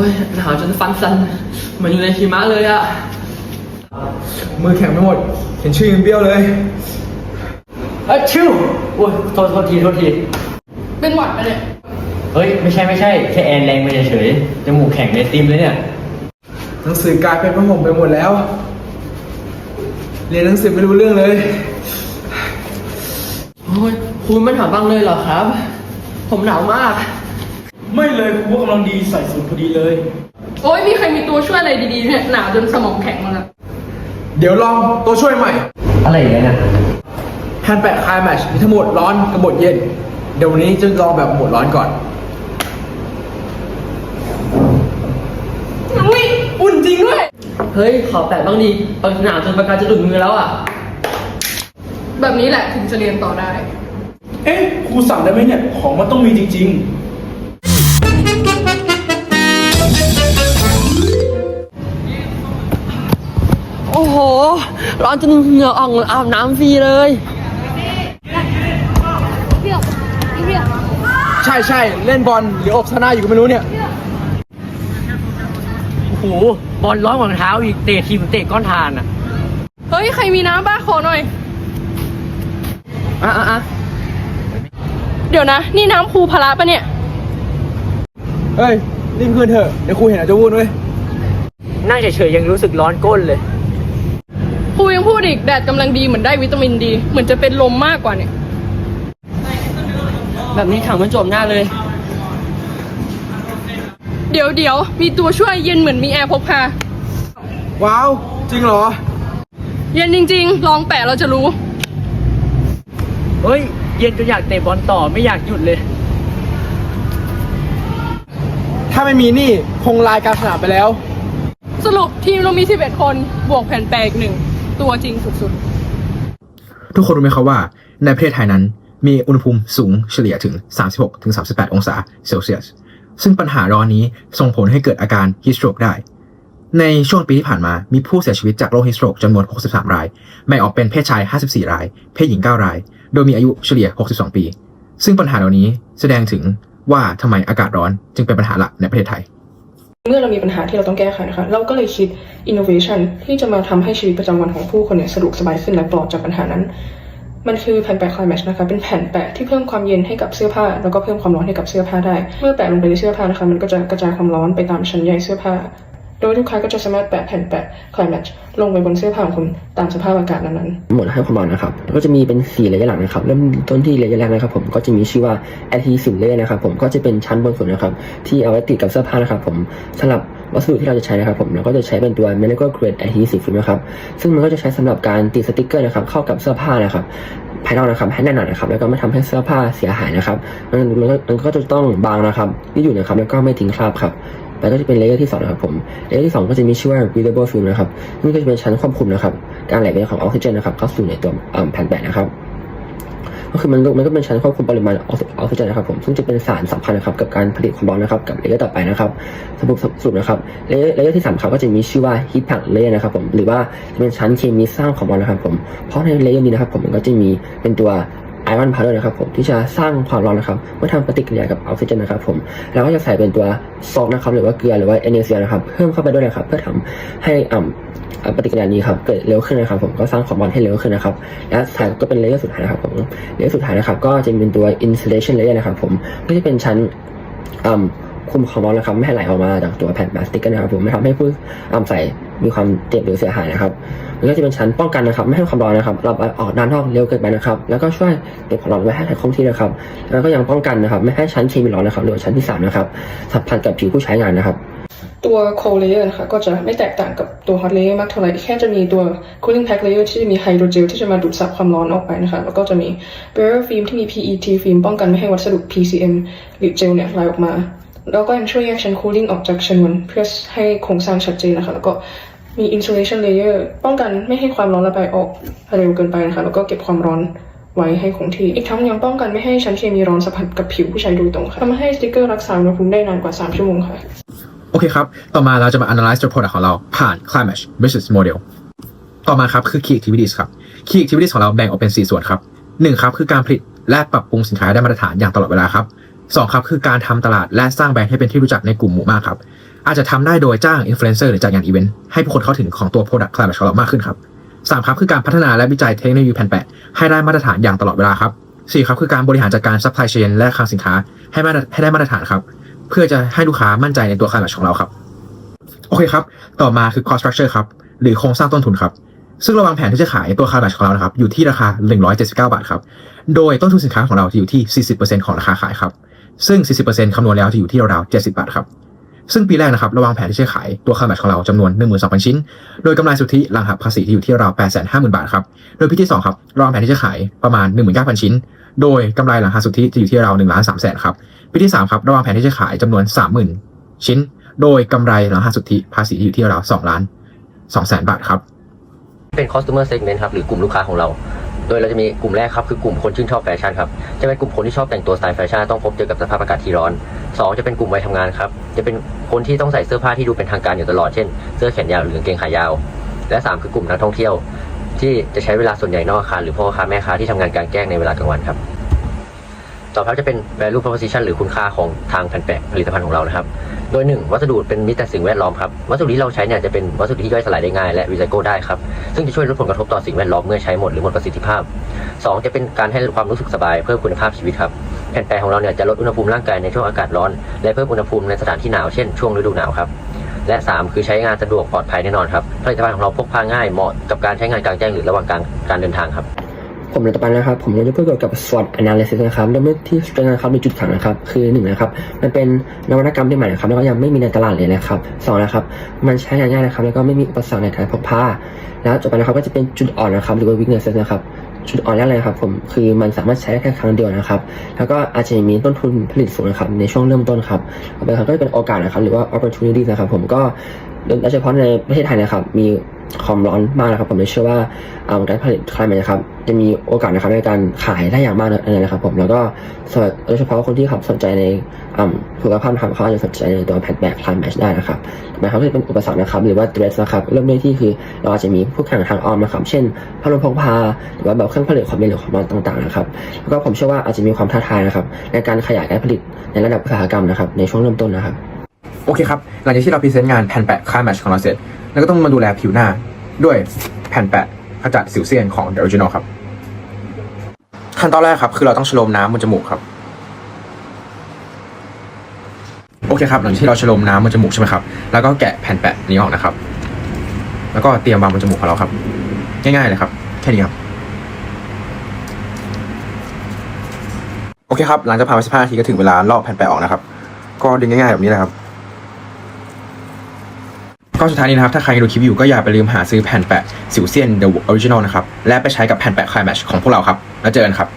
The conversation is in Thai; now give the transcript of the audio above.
อ้ยหนาวจนฟันสั่นเหมือนอยู่ในหิมะเลยอะมือแข็งไปหมด เห็นชื่อยังเบี้ยวเลยเอ้ยชิวโอ้ยโทษโทษทีโทษที เป็นหวัดไปะเนี่ยเฮ้ย ไม่ใช่ไม่ใช่แค่แอนแรงไปเฉยๆจมูกแข็งในติมเลยเนี่ย หนังสือกลายเป็นผ้าห่มไปหมดแล้ว เรียนหนังสือไม่รู้เรื่องเลย โอ้ยคุณไม่ถามบ้างเลยเหรอครับ ผมหนาวมาก ไม่เลยครูว่ากำลังดีใส่สูตรพอดีเลย โอ้ยมีใครมีตัวช่วยอะไรดีๆเนี่ยหนาวจนสมองแข็งหมาแล้วเดี๋ยวลองตัวช่วยใหม่ อะไรอย่างเงี้ยนะแฮนด์แปะคลายแมชมีทั้งโหมดร้อนกับโหมดเย็น เดี๋ยววันนี้จะลองแบบโหมดร้อนก่อน อุ้ยอุ่นจริงด้วยเฮ้ย ขอแปะบ้างดีปากหนาวจนปากกาจะหลุดมือแล้วอะแบบนี้แหละถึงจะเรียนต่อได้ เอ๊ะครูสั่งได้ไหมเนี่ย ของมันต้องมีจริง โอ้โห ร้อนจนเหงื่อออกอาบน้ำฟรีเลย ใช่ใช่เล่นบอลหรืออบซาน่าอยู่ก็ไม่รู้เนี่ย โอ้โห บอลร้อนกว่ารองเท้าอีก เตะทีมเตะก้อนทานอะ เฮ้ย ใครมีน้ำบ้าขอหน่อย อะอะอะเดี๋ยวนะ นี่น้ำครูพละปะเนี่ย เฮ้ยรีบคืนเถอะเดี๋ยวครูเห็นอาจจะวุ่นเว้ยนั่งเฉยๆยังรู้สึกร้อนก้นเลย ครูยังพูดอีกแดดกำลังดีเหมือนได้วิตามินดี เหมือนจะเป็นลมมากกว่าเนี่ย แบบนี้ขังมันจมหน้าเลย เดี๋ยวเดี๋ยวมีตัวช่วยเย็นเหมือนมีแอร์พกพา ว้าวจริงเหรอ เย็นจริง ๆ ลองแปะเราจะรู้ เฮ้ย เย็นจนอยากเตะบอลต่อไม่อยากหยุดเลย ถ้าไม่มีนี่คงลายการสนามไปแล้ว สรุปทีมเรามี 11 คนบวกแผ่นแปะอีกหนึ่งตัวจริงสุดๆทุกคนรู้ไหมครับว่าในประเทศไทยนั้นมีอุณหภูมิสูงเฉลี่ยถึง 36-38 องศาเซลเซียส ซึ่งปัญหาร้อนนี้ส่งผลให้เกิดอาการฮิสโตรกได้ ในช่วงปีที่ผ่านมามีผู้เสียชีวิตจากโรคฮิสโตรกจำนวน 63 ราย แบ่งออกเป็นเพศชาย 54 ราย เพศหญิง 9 ราย โดยมีอายุเฉลี่ย 62 ปี ซึ่งปัญหาเหล่านี้แสดงถึง ว่าทำไมอากาศร้อนจึงเป็นปัญหาหลักในประเทศไทย เมื่อเรามีปัญหาที่เราต้องแก้ไขนะคะ เราก็เลยคิด innovation ที่จะมาทำให้ชีวิตประจำวันของผู้คนเนี่ยสะดวกสบายขึ้นและปลอดจากปัญหานั้น มันคือแผ่นแปะ Climax นะคะ เป็นแผ่นแปะที่เพิ่มความเย็นให้กับเสื้อผ้า แล้วก็เพิ่มความร้อนให้กับเสื้อผ้าได้ เมื่อแปะลงไปในเสื้อผ้านะคะ มันก็จะกระจายความร้อนไปตามชั้นใยเสื้อผ้า โดยลูกค้าก็จะสามารถแปะแผ่นแปะ Climax ลงไปบนเสื้อผ้าของคุณตามสภาพอากาศนั้นๆ หมดให้ความร้อนนะครับ ก็จะมีเป็นสี่ระยะหลังนะครับ เริ่มต้นที่ระยะแรกนะครับ ผมก็จะมีชื่อว่า adhesive layer นะครับ ผมก็จะเป็นชั้นบนสุดนะครับ ที่เอาไว้ติดกับเสื้อผ้านะครับผมสำหรับวัสดุที่เราจะใช้นะครับผมเราก็จะใช้เป็นตัว medical grade adhesive นะครับ ซึ่งมันก็จะใช้สำหรับการติดสติกเกอร์นะครับ เข้ากับเสื้อผ้านะครับภายนอกนะครับให้แน่นหนานะครับ แล้วก็ไม่ทำให้เสื้อผ้าเสียหายนะครับมันมันก็จะต้องบางนะครับยืดหยุ่นะครับ แล้วก็ไม่ทิ้งคราบครับ แล้วก็จะเป็นเลเยอร์ที่สองนะครับผม เลเยอร์ที่สองก็จะมีชื่อว่า breathable film นะครับนี่ก็จะเป็นชั้นควบคุมนะครับ การไหลเวียนของออกซิเจนนะครับเข้าสู่ในตัวแผ่นแปะนะครับ ก็คือมันมันก็เป็นชั้นควบคุมปริมาณออกซิเจนนะครับผม ซึ่งจะเป็นสารสำคัญนะครับกับการผลิตความร้อนนะครับกับเลเยอร์ต่อไปนะครับสรุปสรุปนะครับ เลเยอร์เลเยอร์ที่สามครับก็จะมีชื่อว่า heat pack layer นะครับผม หรือว่าจะเป็นชั้นเคมีสร้างความร้อนนะครับผม เพราะในเลเยอร์นี้นะครับผมมันก็จะมีเป็นตัว ไอรอนพาวเดอร์นะครับผมที่จะสร้างความร้อนนะครับเมื่อทำปฏิกิริยากับออกซิเจนนะครับผมแล้วก็จะใส่เป็นตัวซอกนะครับหรือว่าเกลือหรือว่าเอเนเซียนะครับเพิ่มเข้าไปด้วยนะครับเพื่อทำให้อ่ำปฏิกิริยานี้ครับเกิดเร็วขึ้นนะครับผมก็สร้างความร้อนให้เร็วขึ้นนะครับและสุดท้ายก็เป็นเลเยอร์สุดท้ายนะครับผมเลเยอร์สุดท้ายนะครับก็จะเป็นตัว insulation layer นะครับผมก็จะเป็นชั้นอ่ำ คุมความร้อนนะครับไม่ให้ไหลออกมาจากตัวแผ่นพลาสติกนะครับผมไม่ทำให้ผู้อ่ำใส่มีความเจ็บหรือเสียหายนะครับมันก็จะเป็นชั้นป้องกันนะครับ ไม่ให้ความร้อนนะครับระบายออกด้านนอกเร็วเกินไปนะครับ แล้วก็ช่วยเก็บความร้อนไว้ให้คงที่นะครับ แล้วก็ยังป้องกันนะครับ ไม่ให้ชั้นเคมีร้อนนะครับหรือชั้นที่สามนะครับสัมพันธ์กับผิวผู้ใช้งานนะครับตัว cold layer นะคะก็จะไม่แตกต่างกับตัว hot layer มากเท่าไหร่แค่จะมีตัว cooling pack layer ที่จะมีไฮโดรเจลที่จะมาดูดซับความร้อนออกไปนะคะ แล้วก็จะมี barrier film ที่มี PET ฟิล์มป้องกันไม่ให้วัสดุ PCM หรือเจลเนี่ยไหลออกมา แล้วก็ยังช่วยแยกชั้น cooling ออกจากชั้นบนเพื่อให้โครงสร้างชัดเจนนะคะ แล้วก็มี insulation layer ป้องกันไม่ให้ความร้อนระบายออกเร็วเกินไปนะคะ แล้วก็เก็บความร้อนไว้ให้คงที่ อีกทั้งยังป้องกันไม่ให้ชั้นเคมีร้อนสัมผัสกับผิวผู้ใช้โดยตรงค่ะทำให้สติกเกอร์รักษาอุณหภูมิได้นานกว่า 3 ชั่วโมงค่ะ โอเคครับ ต่อมาเราจะมา analyze ตัว product ของเราผ่าน Climax business model ต่อมาครับคือ key activities ครับ key activities ของเราแบ่งออกเป็น 4 ส่วนครับ1ครับคือการผลิตและปรับปรุงสินค้าได้มาตรฐานอย่างตลอดเวลาครับ 2ครับคือการทำตลาดและสร้างแบรนด์ให้เป็นที่รู้จักในกลุ่มหมู่มากครับ อาจจะทำได้โดยจ้างอินฟลูเอนเซอร์หรือจัดงานอีเวนต์ให้ผู้คนเข้าถึงของตัว Product Climate ของเรามากขึ้นครับสามครับคือการพัฒนาและวิจัยเทคโนโลยีแผ่นแปะให้ได้มาตรฐานอย่างตลอดเวลาครับสี่ครับคือการบริหารจัดการ supply chain และคลังสินค้าให้มาให้ได้มาตรฐานครับ เพื่อจะให้ลูกค้ามั่นใจในตัว Climate ของเราครับโอเคครับ ต่อมาคือ cost structure ครับหรือโครงสร้างต้นทุนครับซึ่งเราวางแผนที่จะขายตัว Climate ของเรานะครับอยู่ที่ราคา 179 บาทครับ โดยต้นทุนสินค้าของเราจะอยู่ที่ 40%ของราคาขายครับ ซึ่ง 40%คำนวณแล้วจะอยู่ที่ราวๆ70 บาทครับ ซึ่งปีแรกนะครับเราวางแผนที่จะขายตัว Climate ของเราจำนวน 12,000 ชิ้น โดยกำไรสุทธิหลังหักภาษีที่อยู่ที่ราว850,000 บาทครับ โดยปีที่สองครับเราวางแผนที่จะขายประมาณ 19,000 ชิ้น โดยกำไรหลังหักสุทธิจะอยู่ที่ราว1ล้าน3แสนครับ ปีที่สามครับเราวางแผนที่จะขายจำนวน 30,000 ชิ้น โดยกำไรหลังหักสุทธิภาษีที่อยู่ที่ราว2ล้าน2แสนบาทครับ เป็น customer segment ครับหรือกลุ่มลูกค้าของเรา โดยเราจะมีกลุ่มแรกครับคือกลุ่มคนชื่นชอบแฟชั่นครับจะเป็นกลุ่มคนที่ชอบแต่งตัวสไตล์แฟชั่นต้องพบเจอกับสภาพอากาศที่ร้อน 2 จะเป็นกลุ่มวัยทำงานครับจะเป็นคนที่ต้องใส่เสื้อผ้าที่ดูเป็นทางการอยู่ตลอดเช่นเสื้อแขนยาวหรือกางเกงขายาว และ 3 คือกลุ่มนักท่องเที่ยว ที่จะใช้เวลาส่วนใหญ่นอกอาคารหรือพ่อค้าแม่ค้าที่ทำงานกลางแจ้งในเวลากลางวันครับต่อไปจะเป็น value proposition หรือคุณค่าของทางแผ่นแปะผลิตภัณฑ์ของเรานะครับ โดยหนึ่งวัสดุเป็นมิตรต่อสิ่งแวดล้อมครับวัสดุที่เราใช้เนี่ยจะเป็นวัสดุที่ย่อยสลายได้ง่ายและรีไซเคิลได้ครับซึ่งจะช่วยลดผลกระทบต่อสิ่งแวดล้อมเมื่อใช้หมดหรือหมดประสิทธิภาพ 2 จะเป็นการให้ความรู้สึกสบายเพิ่มคุณภาพชีวิตครับแผ่นแปะของเราเนี่ยจะลดอุณหภูมิร่างกายในช่วงอากาศร้อน และเพิ่มอุณหภูมิในสถานที่หนาวเช่นช่วงฤดูหนาวครับและ 3 คือใช้งานสะดวกปลอดภัยแน่นอนครับผลิตภัณฑ์ของเราพกพาง่ายเหมาะกับการใช้งานกลางแจ้งหรือระหว่างการการเดินทางครับ ผมในต่อไปนะครับ ผมจะพูดเกี่ยวกับ SWOT analysis นะครับเริ่มต้นที่ strength นะครับมีจุดแข็งนะครับ คือหนึ่งนะครับมันเป็นนวัตกรรมที่ใหม่นะครับแล้วก็ยังไม่มีในตลาดเลยนะครับสองนะครับมันใช้งานง่ายนะครับแล้วก็ไม่มีอุปสรรคในการพกพาแล้วต่อไปนะครับก็จะเป็นจุดอ่อนนะครับหรือว่า weakness นะครับจุดอ่อนแรกเลยครับผมคือมันสามารถใช้ได้แค่ครั้งเดียวนะครับ แล้วก็อาจจะมีต้นทุนผลิตสูงนะครับในช่วงเริ่มต้นครับต่อไปครับก็จะเป็นโอกาสนะครับหรือว่า opportunity นะครับผมก็โดยเฉพาะในประเทศไทยนะครับมี ความร้อนมากนะครับ ผมเลยเชื่อว่าการผลิตคลายนะครับ จะมีโอกาสนะครับในการขายได้อย่างมากเลยนะครับ ผมแล้วก็โดยเฉพาะคนที่ขับสนใจในสุขภาพนะครับเขาอาจจะสนใจในตัวแพดแบกคลายแมชได้นะครับต่อไปครับก็จะเป็นอุปสรรคนะครับ หรือว่า threats นะครับ เริ่มได้ที่คือเราอาจจะมีผู้แข่งทางออมนะครับ เช่นพัดลมพกพาหรือว่าแบบเครื่องผลิตความเร็วหรือความร้อนต่างๆนะครับแล้วก็ผมเชื่อว่าอาจจะมีความท้าทายนะครับ ในการขยายการผลิตในระดับอุตสาหกรรมนะครับในช่วงเริ่มต้นนะครับโอเคครับหลังจากที่เราพรีเซนต์งานแผ่นแปะค่ายแมชของเราเสร็จ แล้วก็ต้องมาดูแลผิวหน้าด้วยแผ่นแปะขจัดสิวเซียนของ The Original ครับ ขั้นตอนแรกครับคือเราต้องชโลมน้ำบนจมูกครับ โอเคครับหลังจากที่เราชโลมน้ำบนจมูกใช่ไหมครับ แล้วก็แกะแผ่นแปะนี้ออกนะครับ แล้วก็เตรียมวางบนจมูกของเราครับ ง่ายๆเลยครับ แค่นี้ครับโอเคครับ หลังจากผ่านไป15นาทีก็ถึงเวลาลอกแผ่นแปะออกนะครับ ก็ดึงง่ายๆแบบนี้แหละครับ ก็สุดท้ายนี้นะครับ ถ้าใครดูคลิปอยู่ก็อย่าไปลืมหาซื้อแผ่นแปะสิวเซียน The Original นะครับ และไปใช้กับแผ่นแปะ Climax ของพวกเราครับ แล้วเจอกันครับ